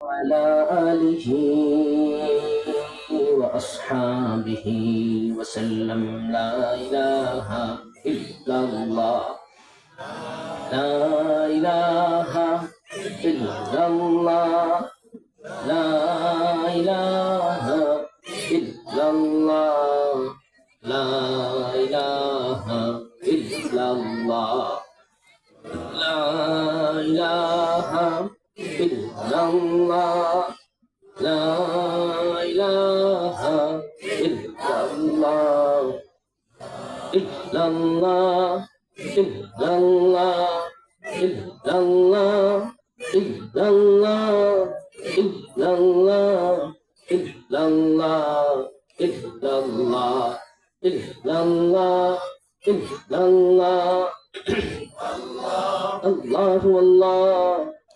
وعلى آله وأصحابه وسلم لا إله إلا الله. لا إله إلا الله. لا إله إلا الله. لا إله إلا الله. لا إله illallah La ilaha illallah Illallah Illallah Illallah Illallah Illallah Illallah Illallah Illallah Illallah Allah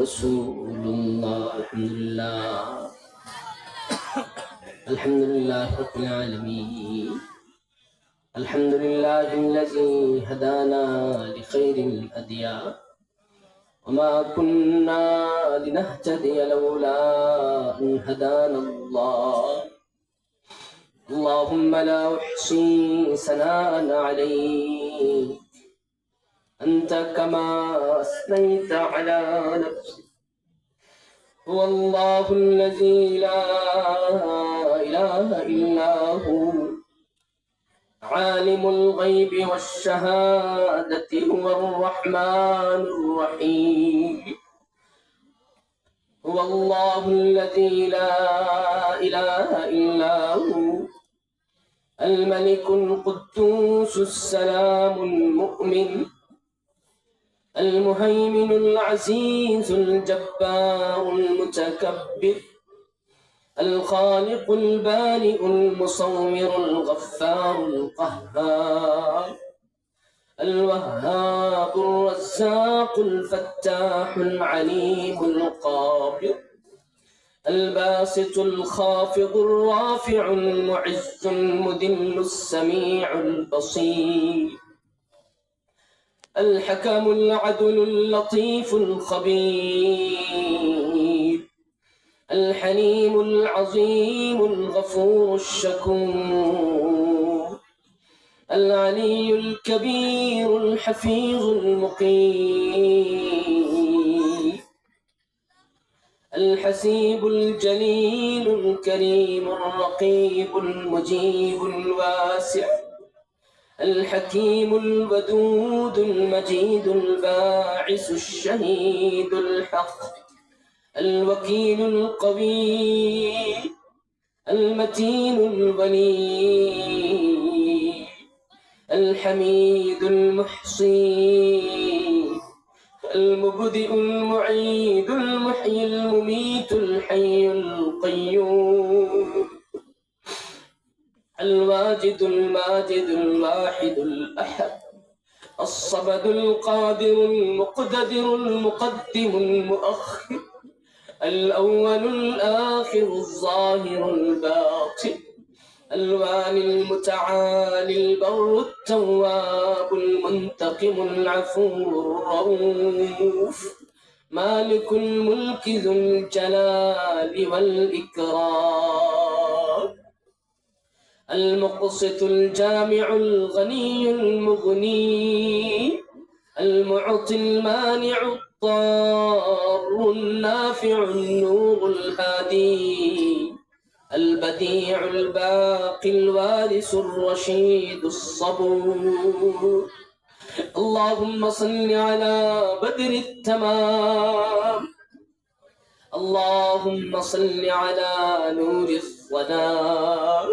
رسول الله الحمد لله الحمد لله رب العالمين. الحمد لله الذي هدانا لخير الأديان. وما كنا لنهتدي لولا أن هدانا الله. اللهم لا أحصي ثناء عليك. أنت كما أثنيت على نفسك. هو الله الذي لا إله إلا هو. عالم الغيب والشهادة هو الرحمن الرحيم. هو الله الذي لا إله إلا هو. الملك القدوس السلام المؤمن. المهيمن العزيز الجبار المتكبر الخالق البارئ المصور الغفار القهار الوهاب الرزاق الفتاح العليم القابض الباسط الخافض الرافع المعز المذل السميع البصير. الحكم العدل اللطيف الخبير الحليم العظيم الغفور الشكور العلي الكبير الحفيظ المقيم الحسيب الجليل الكريم الرقيب المجيب الواسع الحكيم الودود المجيد الباعث الشهيد الحق الوكيل القوي المتين الولي الحميد المحصي المبدئ المعيد المحيي المميت الحي القيوم. الواجد الماجد الواحد الأحد الصمد القادر المقتدر المقدم المؤخر الأول الآخر الظاهر الباطن الوالي المتعالي البر التواب المنتقم العفو الرؤوف مالك الملك ذو الجلال والإكرام. المقسط الجامع الغني المغني المعطي المانع الضار النافع النور الهادي البديع الباقي الوارث الرشيد الصبور. اللهم صل على بدر التمام. اللهم صل على نور الظلام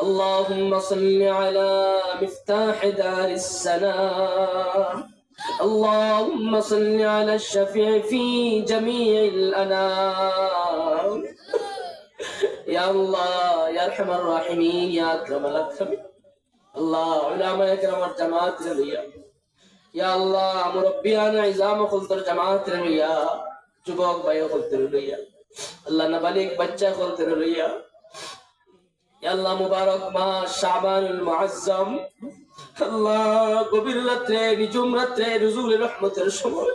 اللهم صل على مفتاح دار السلام. اللهم صل على الشفيع في جميع الأنام. يا الله يا أرحم الراحمين يا أكرم الأكرمين. الله علماء کرام اور جماعت رمیا یا اللہ مربیان عظام خلطر جماعت رمیا جبوک خلط خلطر رمیا الله نبليك بچة خلط رمیا আল্লাহ মুবারক মাস শাবানুল মুআজ্জম। আল্লাহ গভীর রাত্রে নিজুম রাত্রে নজুল রহমতের সময়।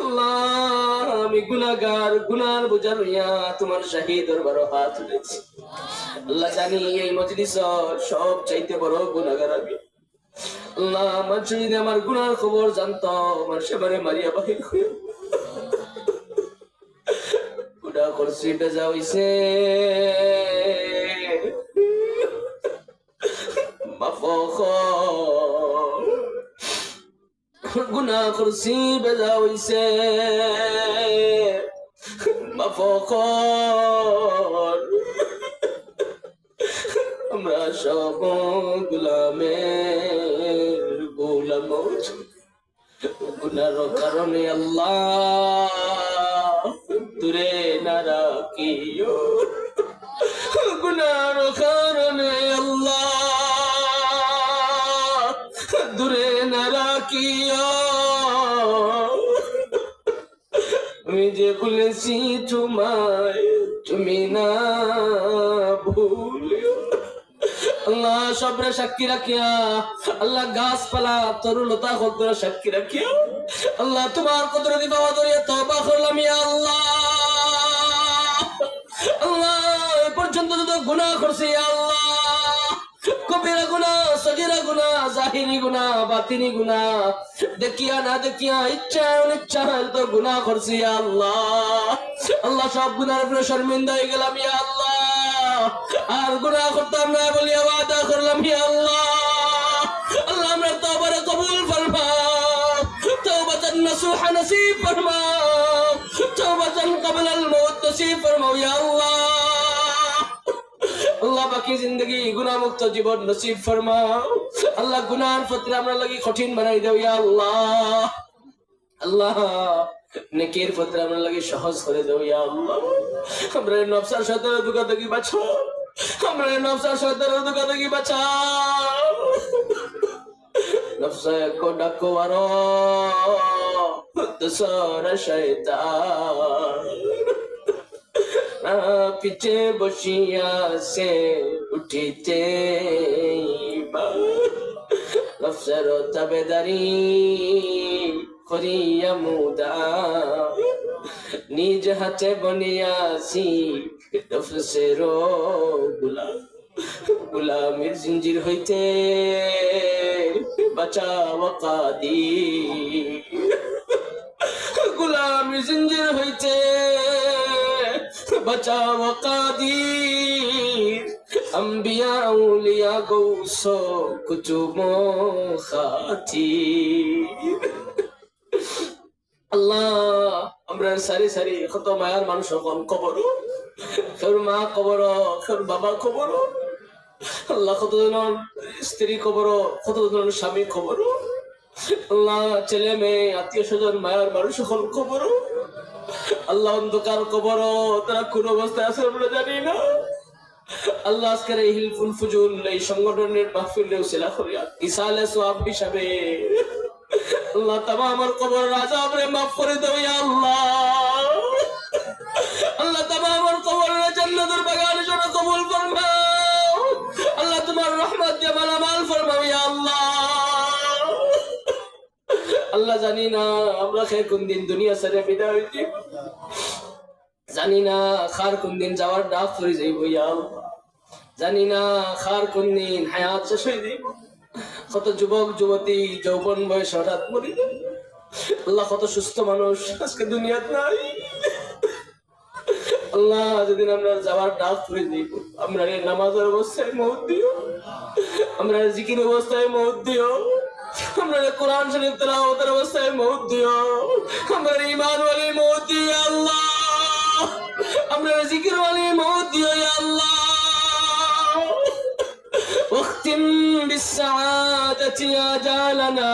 আল্লাহ, আমি গুনাহগার গুনার বোঝা লইয়া তোমার শাহী দরবার হাত তুলেছি আল্লাহ জানি এই মজলিস সব চাইতে বড় গুনাহগার আমি। আল্লাহ মানুষ যদি আমার গুনার খবর জানতো, আমার সেবারে মারিয়া বাহির গুনা করছি, বেজা হইছে মাফ কর। গুনা করছি বেজা হইছে। মাফ কর। আমরা সব গুলামের গোলাম গুনার কারণে আল্লাহ দূরে না রাখিও। গুনার কারণে আমি যে বলেছি তোমায়, তুমি না ভুলিও। আল্লাহ সবরে সাক্ষী রাখিয়া, আল্লাহ গাছপালা তরুলতা হকরা সাক্ষী রাখিয়া, আল্লাহ তোমার কদরতি বাবা দরিয়া তবা করলাম আল্লাহ। আল্লাহ, এ পর্যন্ত যত করছি আল্লাহ। কবিরা গুনা সগিরা গুনা জাহিরি গুনা বাতিনি গুনা দেখিয়া না দেখিয়া ইচ্ছা অনিচ্ছা তো গুনা করছি আল্লাহ। আল্লাহ সব গুনার উপরে শর্মিন্দা হয়ে গেলাম আর গুনাহ করতাম না বলিয়া ওয়াদা করলাম ইয়া আল্লাহ। আল্লাহ ফরমাও। তওবাতান নসুহা নসিব নসিব ফরমাও ইয়া আল্লাহ। বাকি জিন্দগি গুনাহ মুক্ত জীবন নসিব ফরমাও। আল্লাহ গুনার প্রতি আমরা লাগি কঠিন বানাই দাও, ইয়া আল্লাহ। আল্লাহ, নেকের প্রতি আমরা লাগি সহজ করে দাও, ইয়া আল্লাহ। আমরা নফসার সাথে দুকা থেকে বাঁচাও আমরা নফসার সাথে দুকা থেকে বাঁচাও। নফসা কো ডাকো আরও। দসর শয়তান। পিছে বসিয়া সে করিয়া মুদা। নিজ হাতে বনিয়াছি নফসেরগুলা গুলামের জিঞ্জির হইতে বাঁচাও কাদি। গুলামের জিঞ্জির হইতে বাঁচাও কাদি। আম্বিয়া উলিয়া গৌস কুচুম খাতি আল্লাহ আমরা সারি সারি কত মায়ার মানুষ সকল কবর তোর মা কবর তোর বাবা কবর আল্লাহ কতজন স্ত্রী কবর কতজন স্বামী কবর আল্লাহ ছেলে মেয়ে আত্মীয় স্বজন মায়ার মানুষ সকল কবর আল্লাহ অন্ধকার কবর তারা কোন অবস্থায় আছে আমরা জানি না আল্লাহ আজকের এই হিলফুল ফুজুল, এই সংগঠনের মাহফিল সিলা করিয়া ইসালে সোয়াব হিসাবে। আল্লাহ তামা আমার কবর রাজা আমরে মাফ করে দেও আল্লাহ। আল্লাহ তামা আমার কবর জান্নাতের বাগান জন্য কবুল ফরমাও। আল্লাহ তোমার রহমত দিয়ে মালামাল ফরমাও ইয়া আল্লাহ। আল্লাহ জানি না আমরা খেয়ে কোন দিন দুনিয়া ছেড়ে বিদায় হইছি জানি না খার কোন দিন যাওয়ার ডাক করে যাইব ইয়া আল্লাহ। জানি না, খার কোন দিন হায়াত শেষ হয়ে যাইব কত যুবক, যুবতী, যৌবন বয়স হঠাৎ মরি আল্লাহ কত সুস্থ মানুষ, আজকে দুনিয়াত নাই। আল্লাহ যেদিন আমরা যাওয়ার ডাক করে দিব আমরা নামাজের অবস্থায় মত দিও। আমরা জিকির অবস্থায় মত দিও। আমরা কোরআন শরীফ তেলাওয়াতের অবস্থায় মত দিও। আমরা ইমান ওয়ালি মত দিও আল্লাহ। আমরা জিকির ওয়ালি بالسعادة يا جالنا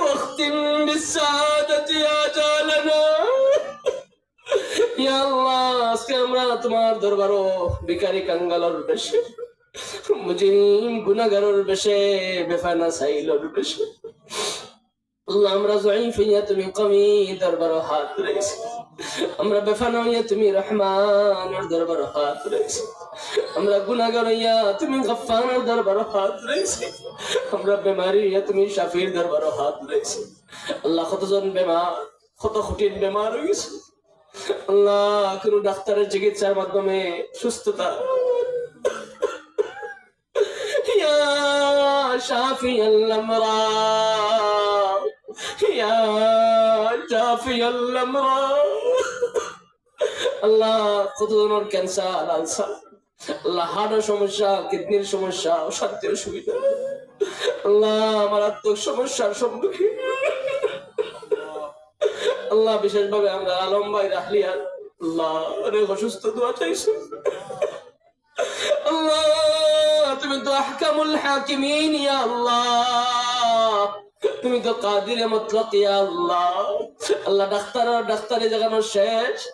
واختم بالسعادة يا جالنا يا الله اسكمرا تمار دربارو بكاري كنغلور بشي মুজিরিম গুনাগারর বেশে বেফানা সাইলর বেশে আমরা জয়ীফ হইয়া তুমি কমি দরবার হাত রয়েছে আমরা হইয়া তুমি রহমান দরবার হাত রয়েছে আমরা হইয়া তুমি দরবার হাত রয়েছে আমরা বেমারি হইয়া তুমি শাফির দরবার হাত রয়েছে আল্লাহ, কতজন বেমার, কত বেমার হয়েছে আল্লাহ, কোন ডাক্তারের চিকিৎসার মাধ্যমে সুস্থতা। ইয়া শাফি আল্লাহ يا شافي الأمراض আল্লাহ কত ধরনের ক্যান্সার আলসার আল্লাহ হার্টের সমস্যা কিডনির সমস্যা অশান্তির সুবিধা আল্লাহ মারাত্মক সমস্যার সম্মুখীন আল্লাহ বিশেষভাবে আমরা আলম ভাই রাহলিয়ার আল্লাহ অনেক অসুস্থ দোয়া চাইছি আল্লাহ তুমি তো আহকামুল হাকিমিন ইয়া আল্লাহ তুমি তো কাদিরে মতলক, আল্লাহ। আল্লাহ ডাক্তার ডাক্তারে দেখানো শেষ।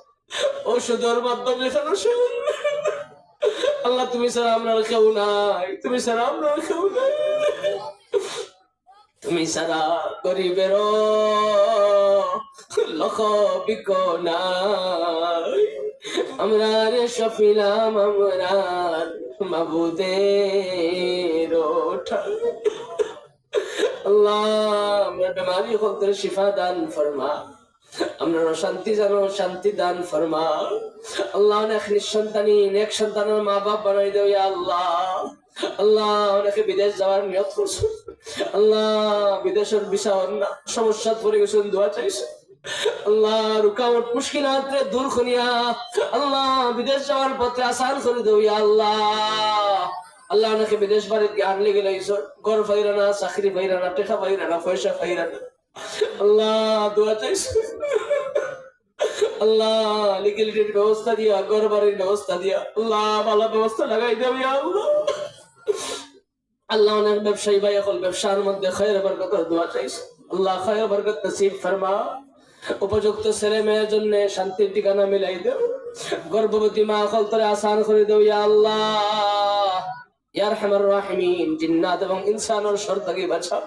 ঔষধের মাধ্যমে দেখানো শেষ। আল্লাহ, তুমি ছাড়া আমরা কেউ নাই। তুমি ছাড়া আমরা কেউ নাই। তুমি সারা গরিবের লক্ষ বিক নাই। আমরা রে সফিলাম, আমরা মাবুদের আল্লাহ আমরা শিফা দান ফরমা। আমরা শান্তি জানো শান্তি দান ফরমা। আল্লাহ, অনেক নিঃসন্তানী সন্তানের মা বাপ বানাই আল্লাহ। আল্লাহ, অনেকে বিদেশ যাওয়ার নিয়ত করছ। আল্লাহ, বিদেশের সমস্যা চাইছে। আল্লাহ রুকাওয়াট মুশকিলাত দূর করিয়া, আল্লাহ, বিদেশ যাওয়ার পথে আসান করে দেও আল্লাহ। আল্লাহ অনেকে বিদেশ বাড়িতে আনলে গেলে ঘর পাইরা না, চাকরি পাইরা না, টেকা পাইরা না, পয়সা পাইরা না। আল্লাহ, দোয়া চাইছে? আল্লাহ ব্যবস্থা দিয়া, ঘর বাড়ির ব্যবস্থা দিয়া, আল্লাহ, ভালো ব্যবস্থা লাগাই দেবে আল্লাহ। অনেক ব্যবসায়ী ভাই, এখন ব্যবসার মধ্যে খয়ের বরকত দোয়া চাইছে। আল্লাহ খয়ের বরকত নসিব ফরমা। উপযুক্ত ছেলে মেয়ের জন্য শান্তির ঠিকানা মিলাই দেও। গর্ভবতী মা হল তোরে আসান করে দেও ইয়া আল্লাহ। ইয়ার হামার রাহিমিন, জিন্নাত এবং ইনসানের সর্দাকে বাঁচাও।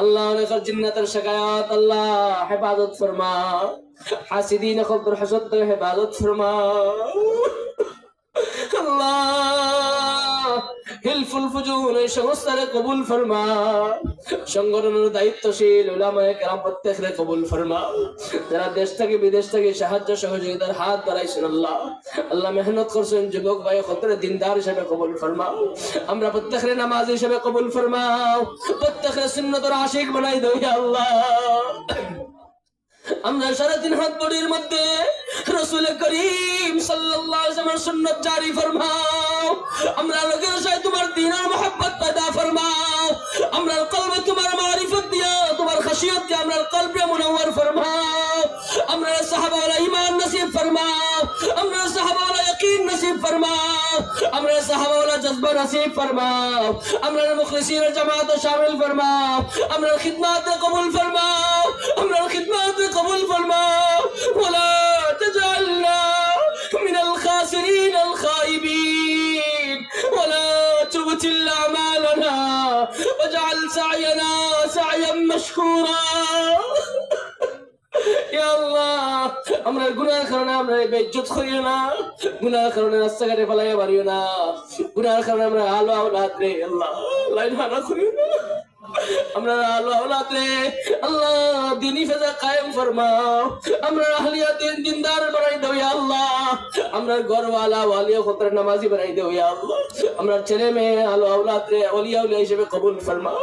আল্লাহ অনেকের জিন্নাতের শেখায়াত আল্লাহ হেফাজত ফরমা। হাসিদিন এখন তোর হাসত হেফাজত ফরমা। আল্লাহ সাহায্য হাত আল্লাহ আল্লাহ মেহনত কবুল আমরা প্রত্যেকরে নামাজ হিসেবে কবুল ফরমাও, প্রত্যেকরে সুন্নতর আশিক বানাই দই আল্লাহ। আমরা সাড়ে তিন হাত বডির মধ্যে রসুল করিম সাল্লাল্লাহু সুন্নত জারি ফরমাও। আমরা লোকের সাথে তোমার দিনের মোহাব্বত পয়দা ফরমাও। আমরা কলবে তোমার মারিফত দিয়া, তোমার খাসিয়ত দিয়া আমরা কলবে মুনাওয়ার ফরমাও। আমরা সাহাবা ওয়ালা নসিব ফরমাও। আমরা সাহাবা ওয়ালা ইয়াকিন নসিব ফরমাও। আমরা সাহাবা ওয়ালা জজ্বা নসিব ফরমাও। আমরা মুখলিসিন জামাত শামিল ফরমাও। আমরা খিদমত কবুল ফরমাও। আমরা খিদমত قبول فرماو ولا تجعلنا من الخاسرين الخائبين ولا تبتل أعمالنا واجعل سعينا سعيا مشكورا يا الله আমরা গুনার কারণে আমরা বেজ্জত করিও না গুনার কারণে রাস্তাঘাটে ফেলাইয়া পারিও না গুনার কারণে আমরা আলো আওলাদ রে আল্লাহ লাইন হানা করিও না আমরা আল্লাহ আওলাদ আল্লাহ দিনী ফেজা কায়েম ফরমাও। আমরা আহলিয়া দিন দিনদার বানাই দাও ইয়া আল্লাহ। আমরা গরওয়ালা ওয়ালিয়া খতর নামাজি বানাই দাও ইয়া আল্লাহ। আমরা ছেলে মেয়ে আলো আওলাদ ওলিয়া উলিয়া হিসেবে কবুল ফরমাও।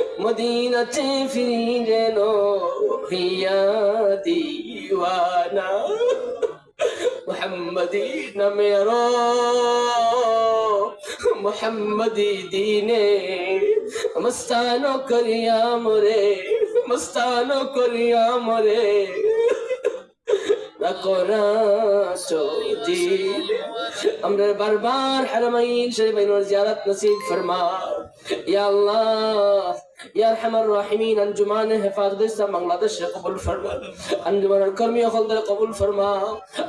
মদিনাতে ফিরি যেন হইয়া দিওয়ানা। মোহাম্মদী নামেরো মোহাম্মদী দিনে। মস্তানো করিয়া মোরে, মস্তানো করিয়া মোরে। আমরা বারবার হারামাইন শরীফাইন জিয়ারত নসিব ফরমা ইয়া আল্লাহ ইয়া আরহামার রাহিমিন আঞ্জুমান হেফাজত ইসলাম বাংলাদেশ কবুল ফরমা আঞ্জুমানের কর্মী হলদের কবুল ফরমা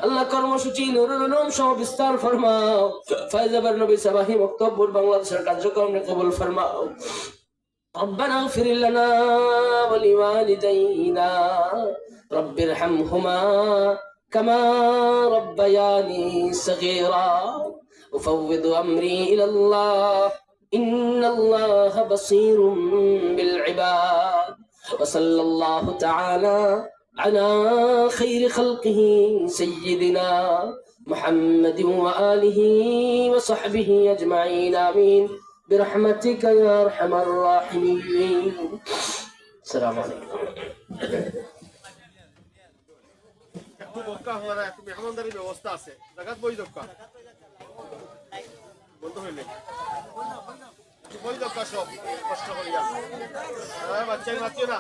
আল্লাহ কর্মসূচি নুরুল উলুম সহ বিস্তার ফরমাও ফায়জাবার নবী সাবাহি মক্তবুর বাংলাদেশের কার্যক্রম কবুল ফরমাও ربنا اغفر لنا ولوالدينا رب ارحمهما كما ربياني صغيرا أفوض أمري إلى الله إن الله بصير بالعباد وصلى الله تعالى على خير خلقه سيدنا محمد وآله وصحبه أجمعين آمين برحمتك يا أرحم الراحمين السلام عليكم একটু বক্কা হওয়ার একটু মেহমানদারি ব্যবস্থা আছে জায়গাত বই দক্কা বন্ধ হইলে বই দক্কা সব কষ্ট করিয়া। বাচ্চাই মাতিও না।